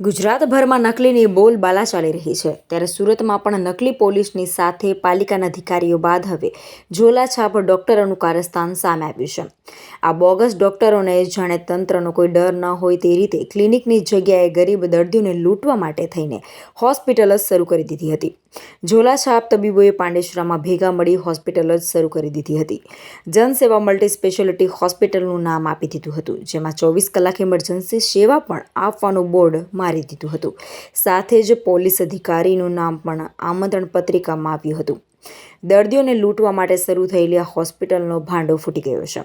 ગુજરાતભરમાં નકલીની બોલબાલા ચાલી રહી છે. ત્યારે સુરતમાં પણ નકલી પોલીસની સાથે પાલિકાના અધિકારીઓ બાદ હવે ઝોલાછાપ ડોક્ટરોનું કારસ્થાન સામે આવ્યું છે. આ બોગસ ડોક્ટરોને જાણે તંત્રનો કોઈ ડર ન હોય તે રીતે ક્લિનિકની જગ્યાએ ગરીબ દર્દીઓને લૂંટવા માટે થઈને હોસ્પિટલ શરૂ કરી દીધી હતી. ઝોલાછાપ તબીબોએ પાંડેશ્વરામાં ભેગા મળી હોસ્પિટલ જ શરૂ કરી દીધી હતી. જનસેવા મલ્ટી સ્પેશિયાલિટી હોસ્પિટલનું નામ આપી દીધું હતું, જેમાં ચોવીસ કલાક ઇમરજન્સી સેવા પણ આપવાનું બોર્ડ મારી દીધું હતું. સાથે જ પોલીસ અધિકારીનું નામ પણ આમંત્રણ પત્રિકામાં આવ્યું હતું. દર્દીઓને લૂંટવા માટે શરૂ થયેલી આ હોસ્પિટલનો ભાંડો ફૂટી ગયો છે.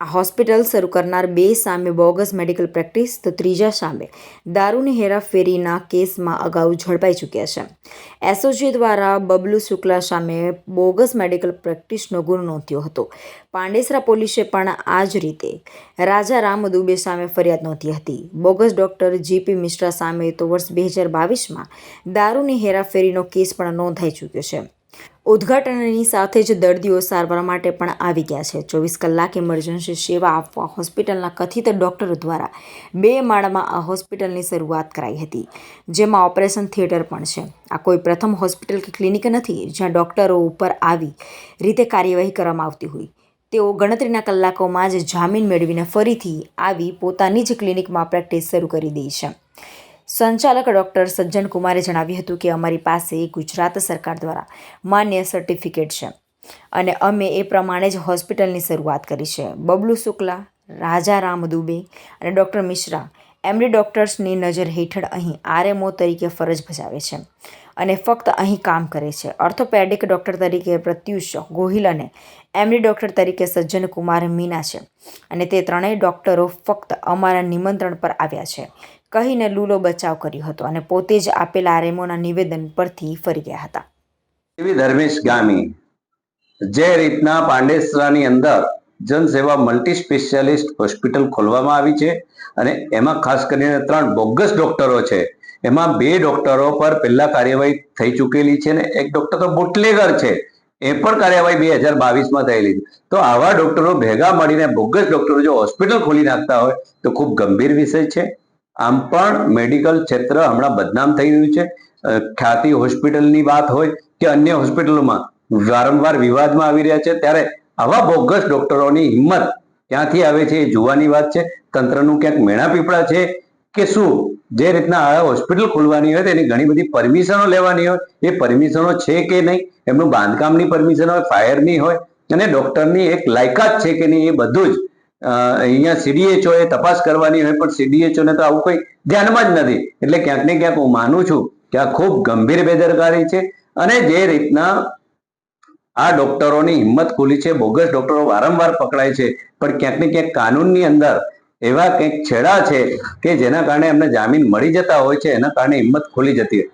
આ હોસ્પિટલ શરૂ કરનાર બે સામે બોગસ મેડિકલ પ્રેક્ટિસ, તો ત્રીજા સામે દારૂની હેરાફેરીના કેસમાં અગાઉ ઝડપાઈ ચૂક્યા છે. એસઓજી દ્વારા બબલુ શુક્લા સામે બોગસ મેડિકલ પ્રેક્ટિસનો ગુનો નોંધ્યો હતો. પાંડેસરા પોલીસે પણ આ જ રીતે રાજા રામ દુબે સામે ફરિયાદ નોંધી હતી. બોગસ ડોક્ટર જીપી મિશ્રા સામે તો વર્ષ બે હજાર બાવીસમાં દારૂની હેરાફેરીનો કેસ પણ નોંધાઈ ચૂક્યો છે. ઉદ્ઘાટનની સાથે જ દર્દીઓ સારવાર માટે પણ આવી ગયા છે. ચોવીસ કલાક ઇમરજન્સી સેવા આપવા હોસ્પિટલના કથિત ડોક્ટરો દ્વારા બે માળમાં આ હોસ્પિટલની શરૂઆત કરાઈ હતી, જેમાં ઓપરેશન થિયેટર પણ છે. આ કોઈ પ્રથમ હોસ્પિટલ કે ક્લિનિક નથી, જ્યાં ડોક્ટરો ઉપર આવી રીતે કાર્યવાહી કરવામાં આવતી હોય. તેઓ ગણતરીના કલાકોમાં જ જામીન મેળવીને ફરીથી આવી પોતાની જ ક્લિનિકમાં પ્રેક્ટિસ શરૂ કરી દે છે. સંચાલક ડૉક્ટર સજ્જન કુમારે જણાવ્યું હતું કે અમારી પાસે ગુજરાત સરકાર દ્વારા માન્ય સર્ટિફિકેટ છે અને અમે એ પ્રમાણે જ હોસ્પિટલની શરૂઆત કરી છે. બબલુ શુક્લા રાજારામ દુબે અને ડૉક્ટર મિશ્રા એમડી ડૉક્ટર્સની નજર હેઠળ અહીં આરએમઓ તરીકે ફરજ બજાવે છે અને ફક્ત અહીં કામ કરે છે. ઓર્થોપેડિક ડૉક્ટર તરીકે પ્રત્યુષ ગોહિલ અને એમડી ડૉક્ટર તરીકે સજ્જન કુમાર મીના છે અને તે ત્રણેય ડૉક્ટરો ફક્ત અમારા નિમંત્રણ પર આવ્યા છે. કહીને લૂલો બચાવ કર્યો હતો અને પોતે જ આપેલા આરએમઓના નિવેદન પરથી ફરી ગયા હતા. ધર્મેશ ગામી, જે રીતના પાંડેસરાની અંદર જનસેવા મલ્ટી સ્પેશિયાલિસ્ટ હોસ્પિટલ ખોલવામાં આવી છે અને એમાં ખાસ કરીને ત્રણ બોગસ ડોક્ટરો છે. એમાં બે ડોક્ટરો પર પહેલા કાર્યવાહી થઈ ચૂકેલી છે ને એક ડોક્ટર તો બુટલેગર છે. એ પણ કાર્યવાહી બે હજાર બાવીસમાં થયેલી છે. તો આવા ડોક્ટરો ભેગા મળીને બોગસ ડોક્ટરો જો હોસ્પિટલ ખોલી નાખતા હોય તો ખૂબ ગંભીર વિષય છે. આમ પણ મેડિકલ ક્ષેત્ર હમણાં બદનામ થઈ રહ્યું છે. ખ્યાતિ હોસ્પિટલની વાત હોય કે અન્ય હોસ્પિટલોમાં વારંવાર વિવાદમાં આવી રહ્યા છે. ત્યારે આવા બોગસ ડોક્ટરોની હિંમત ક્યાંથી આવે છે એ જોવાની વાત છે. તંત્રનું ક્યાંક મેણા પીપળા છે કે શું? જે રીતના આ હોસ્પિટલ ખોલવાની હોય તેની ઘણી બધી પરમિશનો લેવાની હોય. એ પરમિશનો છે કે નહીં? એમનું બાંધકામની પરમિશન હોય, ફાયરની હોય, અને ડોક્ટરની એક લાયકાત છે કે નહીં એ બધું જ. અહીંયા સીડીએચઓ એ તપાસ કરવાની હોય, પણ સીડીએચઓને તો આવું કોઈ ધ્યાનમાં જ નથી. એટલે ક્યાંક ને ક્યાંક હું માનું છું કે આ ખૂબ ગંભીર બેદરકારી છે. અને જે રીતના આ ડોક્ટરોની હિંમત ખુલી છે, બોગસ ડોક્ટરો વારંવાર પકડાય છે, પણ ક્યાંક ને ક્યાંક કાનૂનની અંદર એવા કંઈક છેડા છે કે જેના કારણે એમને જામીન મળી જતા હોય છે, એના કારણે હિંમત ખુલી જતી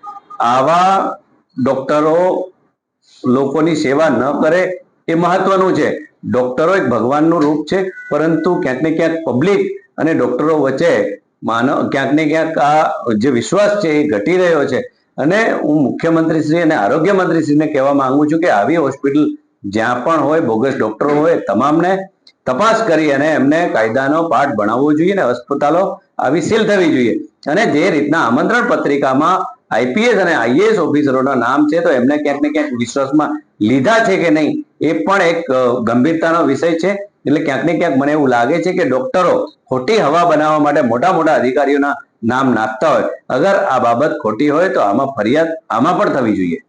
આવા ડોક્ટરો લોકોની સેવા ન કરે એ મહત્વનું છે. ડોક્ટરો એક ભગવાનનું રૂપ છે, પરંતુ ક્યાંક ને ક્યાંક પબ્લિક અને ડોક્ટરો વચ્ચે માનવ, ક્યાંક ને ક્યાંક આ જે વિશ્વાસ છે એ ઘટી રહ્યો છે. અને હું મુખ્યમંત્રીશ્રી અને આરોગ્ય મંત્રીશ્રીને કહેવા માંગુ છું કે આવી હોસ્પિટલ જ્યાં પણ હોય, બોગસ ડોક્ટરો હોય, તમામને તપાસ કરી અને એમને કાયદાનો પાઠ ભણાવવો જોઈએ અને હોસ્પિટલો આવી સીલ થવી જોઈએ. અને જે રીતના આમંત્રણ પત્રિકામાં આઈપીએસ અને આઈએએસ ઓફિસરોના નામ છે, તો એમને ક્યાંક ને ક્યાંક વિશ્વાસમાં લીધા છે કે નહીં એ પણ એક ગંભીરતાનો વિષય છે. એટલે ક્યાંક ને ક્યાંક મને એવું લાગે છે કે ડોક્ટરો ખોટી હવા બનાવવા માટે મોટા મોટા અધિકારીઓના નામ નાખતા હોય. અગર આ બાબત ખોટી હોય તો આમાં ફરિયાદ આમાં પણ થવી જોઈએ.